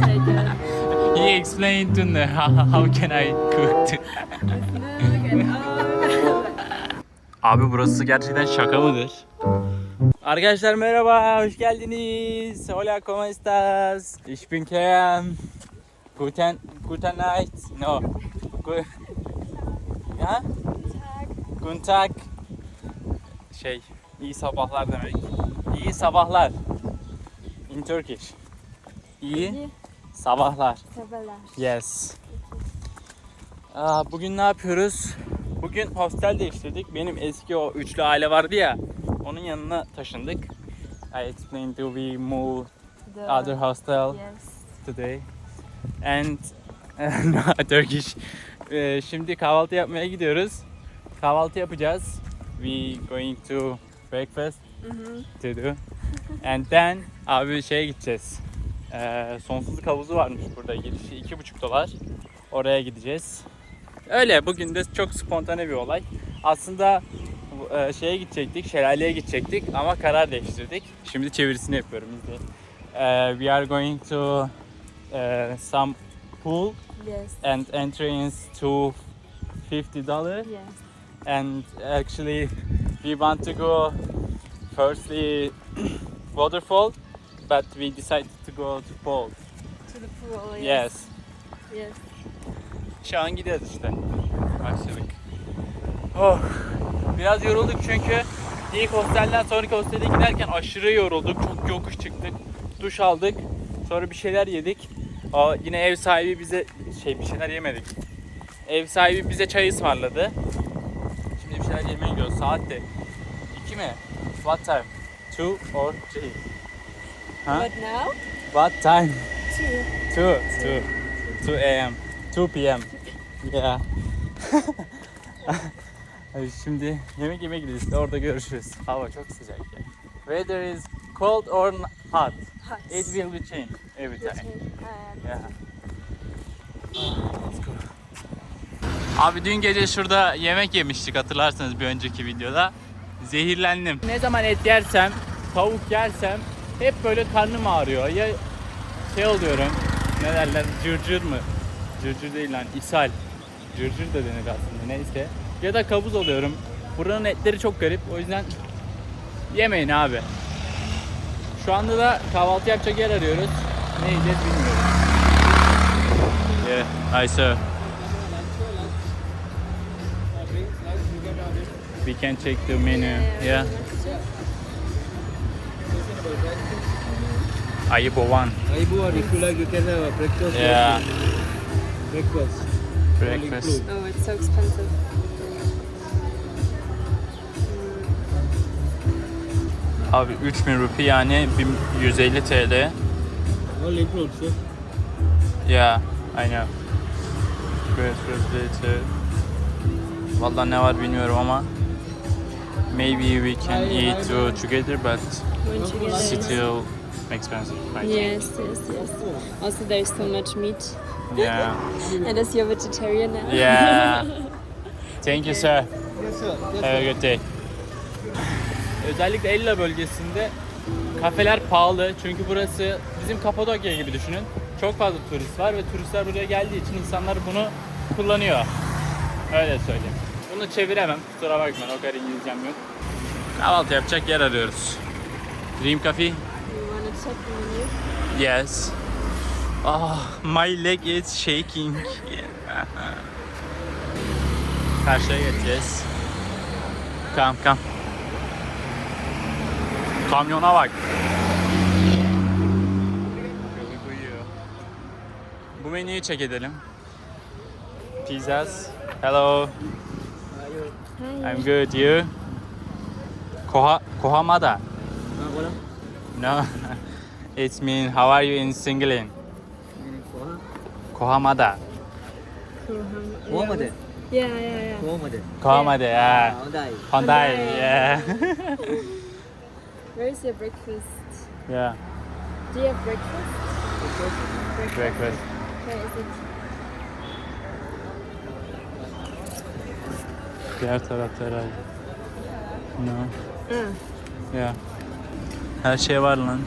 He explained to me how, how can I cook. Abi burası gerçekten şaka mıdır? Arkadaşlar merhaba, hoş geldiniz. Hola, ¿cómo estás? Ich bin Kerem. Guten, guten Nacht. No. Gu ya? Guten Tag. Şey, iyi sabahlar demek. İyi sabahlar. In Turkish. İyi sabahlar. Yes. Aa, bugün ne yapıyoruz? Bugün hostel değiştirdik. Benim eski o üçlü aile vardı ya. Onun yanına taşındık. I explained to we move The, other hostel Yes. today. And no, Turkish. Ee, şimdi kahvaltı yapmaya gidiyoruz. Kahvaltı yapacağız. We going to breakfast to do. And then abi şeye gideceğiz. Ee, sonsuzluk havuzu varmış burada. Girişi iki buçuk dolar. Oraya gideceğiz. Öyle bugün de çok spontane bir olay. Aslında e, şeye gidecektik, şelaleye gidecektik ama karar değiştirdik. Şimdi çevirisini yapıyorum izleyin. Ee, we are going to uh, some pool Yes. and entrance to 50 dollar Yes. and actually we want to go firstly waterfall but we decided go to pool To the pool. yes Yes. şu an gidiyoruz işte başladık oh biraz yorulduk çünkü ilk hostelden sonraki hostele giderken aşırı yorulduk çok yokuş çıktık duş aldık sonra bir şeyler yedik Aa, yine ev sahibi bize şey bir şeyler yemedik ev sahibi bize çay ısmarladı şimdi bir şeyler yemeye gidiyoruz saat de 2 mi? What time? 2 or 3? Huh? But now? What time? Two. 2 2 2 a.m. 2 p.m. Yeah. Şimdi yemek yemeye işte, Orada görüşürüz. Hava çok sıcak ya. Weather is cold or hot. Hot. It will be change every time. Yeah. Let's go. Abi dün gece şurada yemek yemiştik hatırlarsanız bir önceki videoda. Zehirlendim. Ne zaman et yersem, tavuk yersem hep böyle karnım ağrıyor. Ya şey oluyorum, ne derler, cırcır mı? Cırcır değil lan, ishal. Cırcır da denir aslında neyse. Ya da kabuz oluyorum. Buranın etleri çok garip o yüzden yemeyin abi. Şu anda da kahvaltı yapacak yer arıyoruz. Ne yiyeceğiz bilmiyorum. Yeah, I saw. We can check the menu. Yeah. Ayıbovan. Or if you like you can have a breakfast. Yeah. Breakfast. Breakfast. Oh, it's so expensive. Abi 3000 rupi yani 150 TL. All includes, sir. Yeah, I know. Breakfast later. Valla ne var bilmiyorum ama maybe we can eat together but still expensive. Right? Yes, yes, yes. Also, there's so much meat. Yeah. And as you're vegetarian now. Yeah. Thank you sir. Yes, sir. Yes, Have a good day. Özellikle Ella bölgesinde kafeler pahalı çünkü burası bizim Kapadokya gibi düşünün. Çok fazla turist var ve turistler buraya geldiği için insanlar bunu kullanıyor. Öyle söyleyeyim. Bunu çeviremem kusura bakmayın o kadar İngilizcem yok. Kahvaltı yapacak yer arıyoruz. Dream Coffee? Menu? Yes. Ah, my leg is shaking. Karşıya geçeceğiz. Kam kam. Kamyona bak. Bu menüyü çek edelim. Pizzas. Hello. Hi. I'm good. You? Koha Kohamada. No. It mean how are you in Singling? Kohamada. Muhammad. Yeah, yeah, yeah. Muhammad. Kohamada. Yeah. Hyundai. Hyundai. Hyundai. Yeah. Where is your breakfast? yeah. Do you have breakfast? Breakfast. Where is it? Diğer tarafta herhalde. No. Ah, Yeah. Her şey var lan.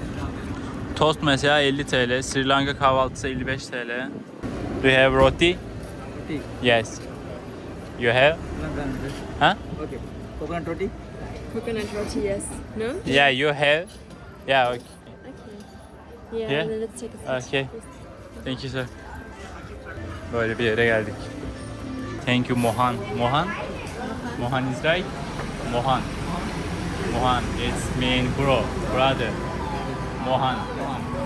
Tost mesela 50 TL. Sri Lanka kahvaltısı 55 TL. Do you have roti? Roti. Yes. You have? Huh? Okay. Coconut roti. Coconut roti, yes. No? Yeah, you have. Yeah, okay. Okay. Yeah, Yeah? let's take a seat. Okay. Thank you sir. Böyle bir yere geldik. Thank you Mohan. Mohan? Mohan is right? Mohan. Mohan. It's me and bro. Brother. Mohan.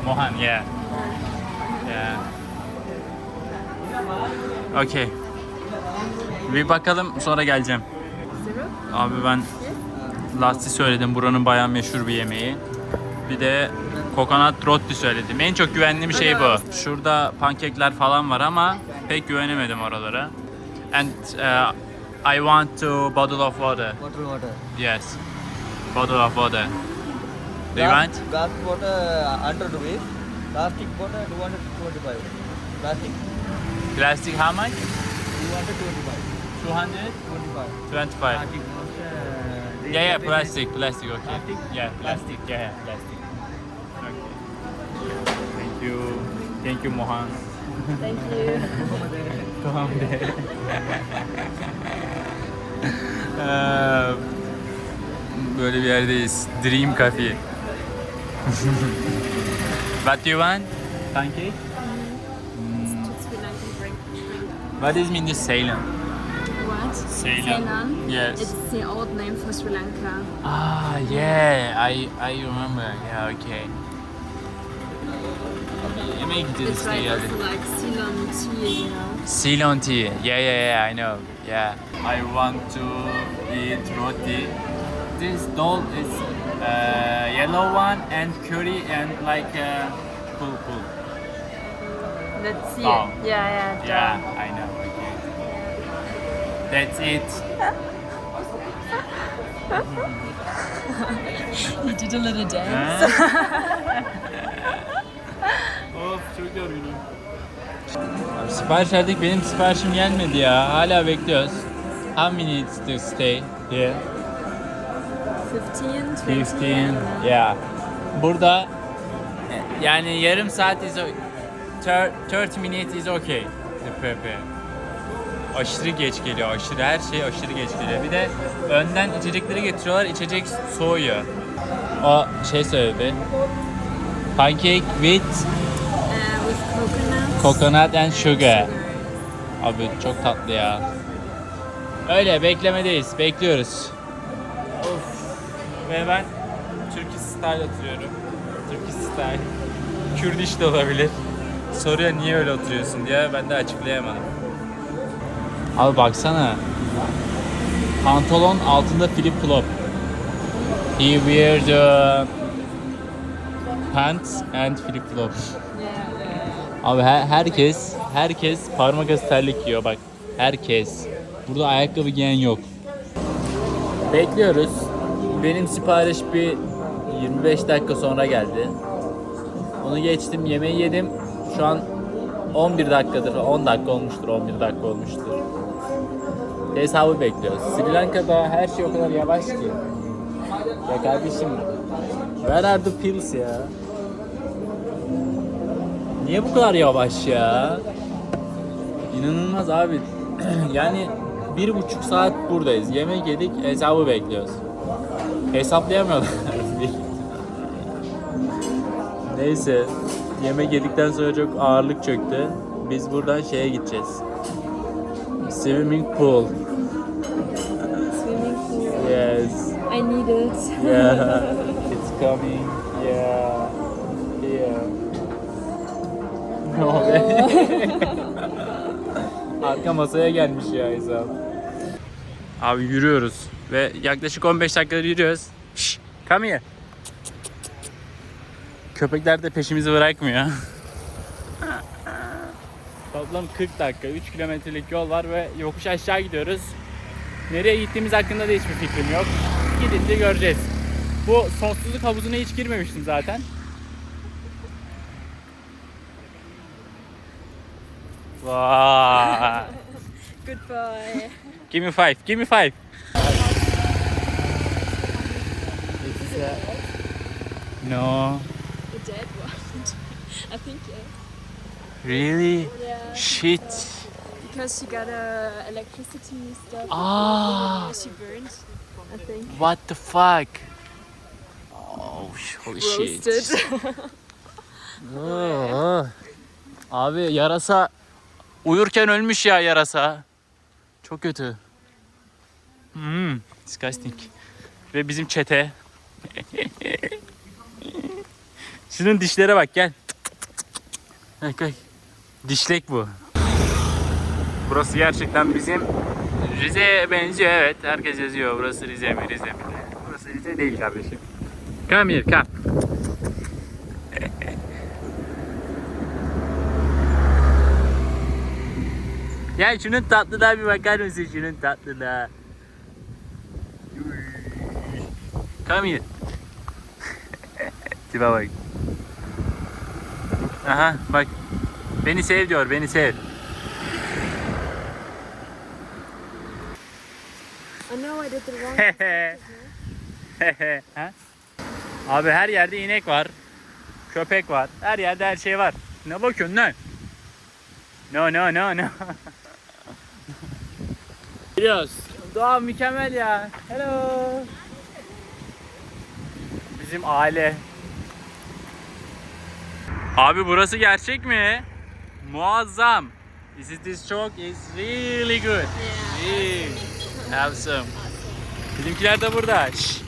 Mohan, yeah. Yeah. Okay. Bir bakalım sonra geleceğim. Abi ben lasti söyledim. Buranın bayağı meşhur bir yemeği. Bir de kokonat roti söyledim. En çok güvendiğim şey bu. Şurada pankekler falan var ama pek güvenemedim oralara. And uh, I want to bottle of water. Water water. Yes. Bottle of water. Do you want? Glass water uh, 100 rupees. Plastic water 225. Plastic Plastic how much? 225. 225. 25. Plastic. Uh, Yeah, yeah, plastic, plastic, okay. Plastic? Yeah, plastic, yeah, yeah, plastic. Okay. Thank you. Thank you, Mohan. Thank you. Tamam de. Eee, Böyle bir yerdeyiz. Dream Cafe. What do you want? Pancake? Sri Lankan drink. What is mean this Ceylon? What? Ceylon. Yes. It's the old name for Sri Lanka. Ah, yeah. I I remember. Yeah, okay. Yemeğe gideceğiz It's işte right also like Ceylon tea, you know. Ceylon tea. Yeah, yeah, yeah, I know. Yeah. I want to eat roti. This doll is uh, yellow one and curry and like uh, cool, cool. Let's see Oh. it. Yeah, yeah. Yeah, I know. Okay. That's it. You did a little dance. of çok yorgunum. Abi sipariş verdik benim siparişim gelmedi ya. Hala bekliyoruz. How many minutes to stay here? 15, 20. 15. Yeah. Burada yani yarım saat is o- thir- 30 minutes is okay to prepare. Aşırı geç geliyor. Aşırı her şey aşırı geç geliyor. Bir de önden içecekleri getiriyorlar. içecek soğuyor. O şey söyledi. Pancake with Uh, coconut and sugar. Abi çok tatlı ya. Öyle beklemedeyiz. Bekliyoruz. Ve ben Turkish style oturuyorum. Turkish style. Kürdiş de olabilir. Soruyor niye öyle oturuyorsun diye ben de açıklayamadım. Abi baksana. Pantolon altında flip flop. He wear the pants and flip flop. Abi her, herkes herkes parmak arası terlik giyiyor bak. Herkes. Burada ayakkabı giyen yok. Bekliyoruz. Benim sipariş bir 25 dakika sonra geldi. Onu geçtim, yemeği yedim. Şu an 11 dakikadır, 10 dakika olmuştur, 11 dakika olmuştur. Hesabı bekliyoruz. Sri Lanka'da her şey o kadar yavaş ki. Ya kardeşim, where are the pills ya? Niye bu kadar yavaş ya? İnanılmaz abi. yani bir buçuk saat buradayız. Yemek yedik, hesabı bekliyoruz. Hesaplayamıyorlar. Neyse. Yemek yedikten sonra çok ağırlık çöktü. Biz buradan şeye gideceğiz. Swimming pool. Swimming pool. Yes. I need it. Yeah. It's coming. Yeah. Here. Ne oluyor? Arka masaya gelmiş ya hesap. Abi yürüyoruz ve yaklaşık 15 dakikadır yürüyoruz. Şşş, come here. Köpekler de peşimizi bırakmıyor. Toplam 40 dakika, 3 kilometrelik yol var ve yokuş aşağı gidiyoruz. Nereye gittiğimiz hakkında da hiçbir fikrim yok. Gidince göreceğiz. Bu sonsuzluk havuzuna hiç girmemiştim zaten. Vay. Good boy. Give me five. Give me five. No. The dead one. Really? Yeah. Shit. Because she got uh, electricity stuff. Ah. She burned, I think. What the fuck? Oh, holy shit. Roasted. Oo. Abi yarasa uyurken ölmüş ya yarasa. Çok kötü. Hmm, disgusting. Ve bizim çete. Şunun dişlere bak gel. Bak bak. Dişlek bu. Burası gerçekten bizim Rize'ye benziyor evet. Herkes yazıyor. Burası Rize mi Rize mi? Burası Rize değil kardeşim. Come here come. Ya şunun tatlılığa bir bakar mısın şunun tatlılığa? Come here. Tipe bak. Aha bak. Beni sev diyor, beni sev. Abi her yerde inek var. Köpek var. Her yerde her şey var. Ne bakıyorsun lan? No no no no. Biliyoruz. Doğa mükemmel ya. Hello. Bizim aile. Abi burası gerçek mi? Muazzam. İs this chalk is really good. Really awesome. Bizimkiler de burada. Şşş.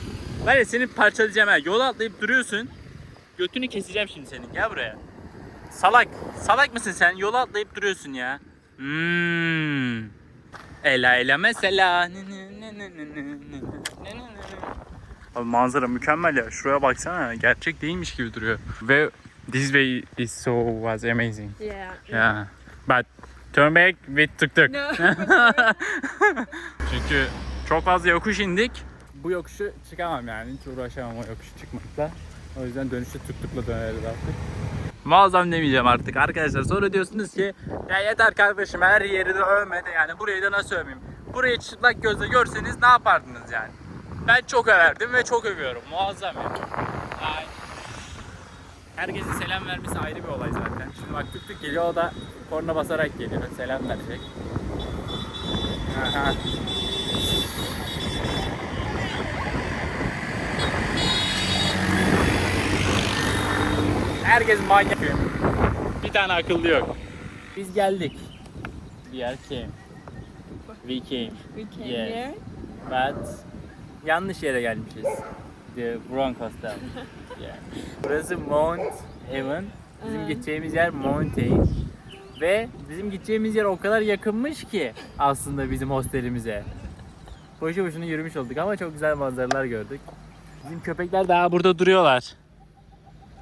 Var ya seni parçalayacağım ha. Yola atlayıp duruyorsun. Götünü keseceğim şimdi senin. Gel buraya. Salak. Salak mısın sen? Yola atlayıp duruyorsun ya. Hmm. Ela ela mesela. Abi manzara mükemmel ya. Şuraya baksana. Gerçek değilmiş gibi duruyor. Ve this way is so was amazing. Yeah. Yeah. But turn back with tuk tuk. No. Çünkü çok fazla yokuş indik. Bu yokuşu çıkamam yani. Hiç uğraşamam o yokuşu çıkmakla. O yüzden dönüşte tuk tukla döneriz artık. Muazzam demeyeceğim artık arkadaşlar. Sonra diyorsunuz ki ya yeter kardeşim her yeri de övmedi yani burayı da nasıl övmeyeyim. Burayı çıplak gözle görseniz ne yapardınız yani? Ben çok överdim ve çok övüyorum. Muazzam yani. Ay. Herkesin selam vermesi ayrı bir olay zaten. Şimdi bak tık tık geliyor o da korna basarak geliyor. Selam verecek. Aha. Herkes manyak. Bir tane akıllı yok. Biz geldik. We are came. We came. We came Yes. here. But yanlış yere gelmişiz. The wrong hostel. yeah. Burası Mount Heaven. Bizim gideceğimiz yer Mountain. Ve bizim gideceğimiz yer o kadar yakınmış ki aslında bizim hostelimize. Boşu boşuna yürümüş olduk ama çok güzel manzaralar gördük. Bizim köpekler daha burada duruyorlar.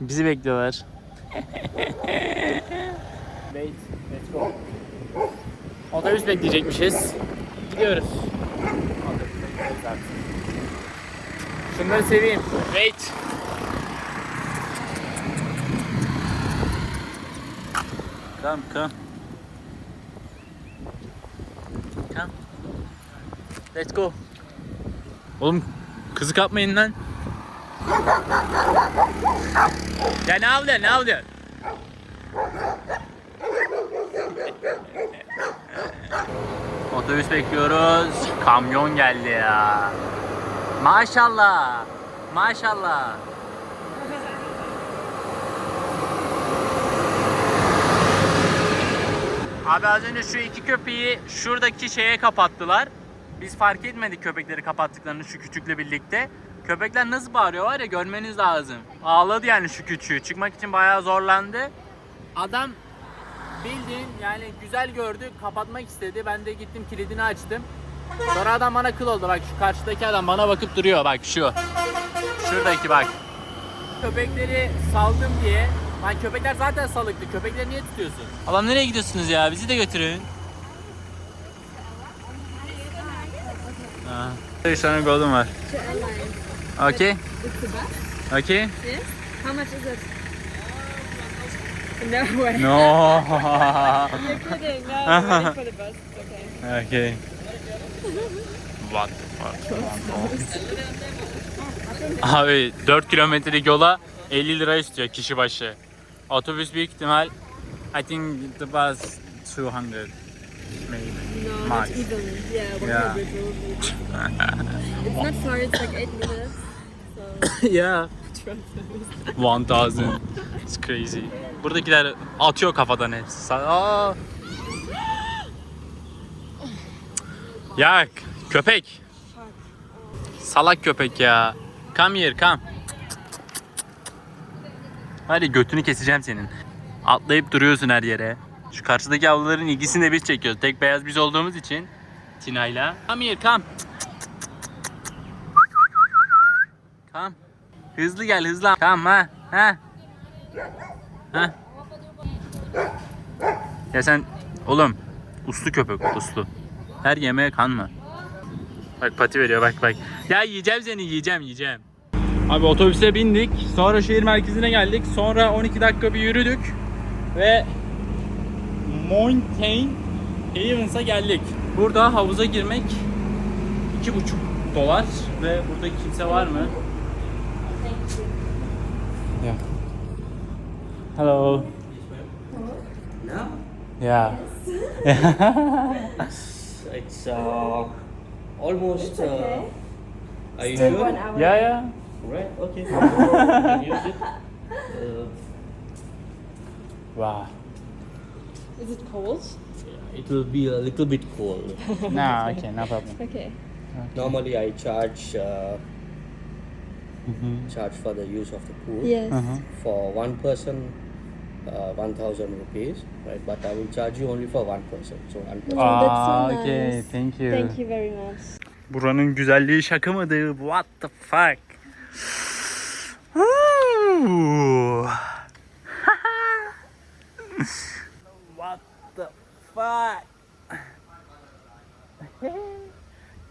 Bizi bekliyorlar. Wait, let's go. Otobüs bekleyecekmişiz. Gidiyoruz. Şunları seveyim. Wait. Come, come. Come. Let's go. Oğlum kızı kapmayın lan. Ya ne avlıyor ne avlıyor? Otobüs bekliyoruz. Kamyon geldi ya. Maşallah. Maşallah. Abi az önce şu iki köpeği şuradaki şeye kapattılar. Biz fark etmedik köpekleri kapattıklarını şu küçükle birlikte. Köpekler nasıl bağırıyor var ya görmeniz lazım. Ağladı yani şu küçüğü. Çıkmak için bayağı zorlandı. Adam bildiğin yani güzel gördü kapatmak istedi. Ben de gittim kilidini açtım. Sonra adam bana kıl oldu. Bak şu karşıdaki adam bana bakıp duruyor. Bak şu. Şuradaki bak. Köpekleri saldım diye. Lan köpekler zaten salıktı. Köpekleri niye tutuyorsun? Adam nereye gidiyorsunuz ya? Bizi de götürün. Ha. Bir tane golden var. Okay. Okay. Yes. How much is it? No way. No. You're kidding. No, we're waiting for the bus. It's okay. okay. What the fuck? Abi 4 kilometrelik yola 50 lira istiyor kişi başı. Otobüs büyük ihtimal I think the bus 200 maybe. No, not even. Yeah, 100 Yeah. It's not far, it's like 8 minutes. So, yeah. 1000. It's crazy. Buradakiler atıyor kafadan hepsi. Sa- Aa. Ya köpek. Salak köpek ya. Come here come. Hadi götünü keseceğim senin. Atlayıp duruyorsun her yere. Şu karşıdaki avluların ilgisini de biz çekiyoruz. Tek beyaz biz olduğumuz için Tina'yla. Come here come. Come. Hızlı gel hızlı. Tamam ha. Ha. Ha. Ya sen oğlum uslu köpek uslu. Her yemeğe kanma. Bak pati veriyor bak bak. Ya yiyeceğim seni yiyeceğim yiyeceğim. Abi otobüse bindik. Sonra şehir merkezine geldik. Sonra 12 dakika bir yürüdük. Ve Mountain Havens'a geldik. Burada havuza girmek 2,5 dolar. Ve burada kimse var mı? Yeah. Hello. No? Yeah. It's uh, almost. Uh, are you one sure? hour. yeah, yeah. Right, okay. you can use it. Uh, Wow. Is it cold? it will be a little bit cold. No, okay, no problem. Okay. Normally, I charge uh, charge for the use of the pool. Yes. Uh-huh. For one person, uh, one thousand rupees, right? But I will charge you only for one person. So one person. Oh, that's so Ah, nice. okay, thank you. Thank you very much. Buranın güzelliği şaka mıdır? What the fuck? What the fuck?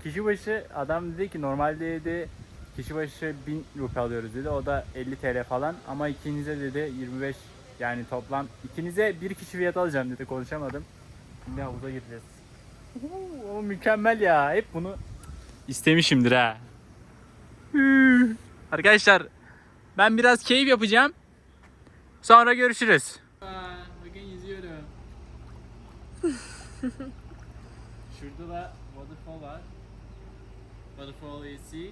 kişi başı adam dedi ki normalde dedi kişi başı 1000 rupi alıyoruz dedi. O da 50 TL falan ama ikinize dedi 25 yani toplam ikinize bir kişi fiyat alacağım dedi konuşamadım. Şimdi havuza gireceğiz. Oo, o mükemmel ya. Hep bunu istemişimdir ha. Arkadaşlar ben biraz keyif yapacağım. Sonra görüşürüz. Bakın yüzüyorum. Şurada da waterfall var. Waterfall is sea.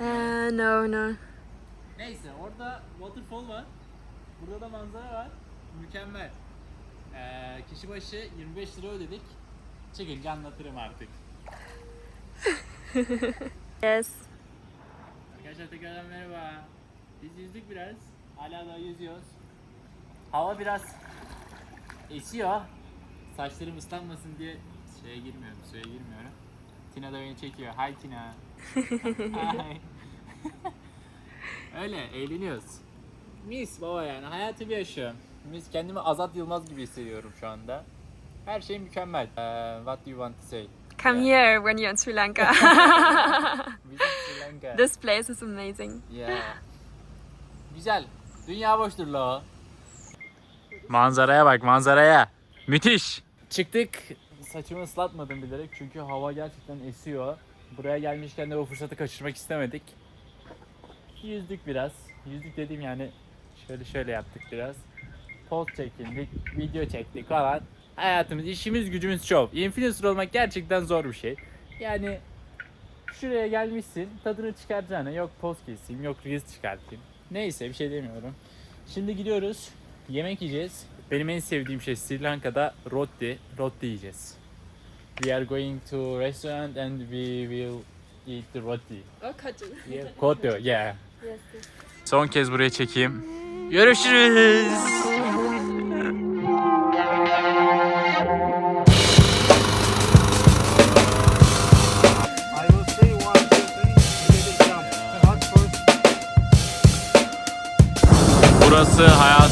Uh, no, no. Neyse orada waterfall var. Burada da manzara var. Mükemmel. Ee, kişi başı 25 lira ödedik. Çıkınca anlatırım artık. Yes. Arkadaşlar tekrardan merhaba. Biz yüzdük biraz. Hala da yüzüyoruz. Hava biraz esiyor. Saçlarım ıslanmasın diye şeye girmiyorum, suya girmiyorum. Tina da beni çekiyor. Hi Tina. Hi. Öyle eğleniyoruz. Mis baba yani hayatımı yaşıyorum. Mis kendimi Azat Yılmaz gibi hissediyorum şu anda. Her şey mükemmel. Uh, what do you want to say? Come here when you're in Sri Lanka. Visit Sri Lanka. this place is amazing. Ya. Güzel. Dünya boştur la. Manzaraya bak manzaraya. Müthiş. Çıktık. Saçımı ıslatmadım bilerek çünkü hava gerçekten esiyor. Buraya gelmişken de o fırsatı kaçırmak istemedik. Yüzdük biraz. Yüzdük dediğim yani şöyle şöyle yaptık biraz. Post çekindik, video çektik falan. Hayatımız, işimiz, gücümüz çok. Influencer olmak gerçekten zor bir şey. Yani şuraya gelmişsin tadını çıkaracağına yok post keseyim yok reels çıkartayım. Neyse bir şey demiyorum. Şimdi gidiyoruz yemek yiyeceğiz. Benim en sevdiğim şey Sri Lanka'da roti. Roti yiyeceğiz. We are going to restaurant and we will eat the roti. Yeah, koto, yeah. Son kez buraya çekeyim. Görüşürüz. 这还要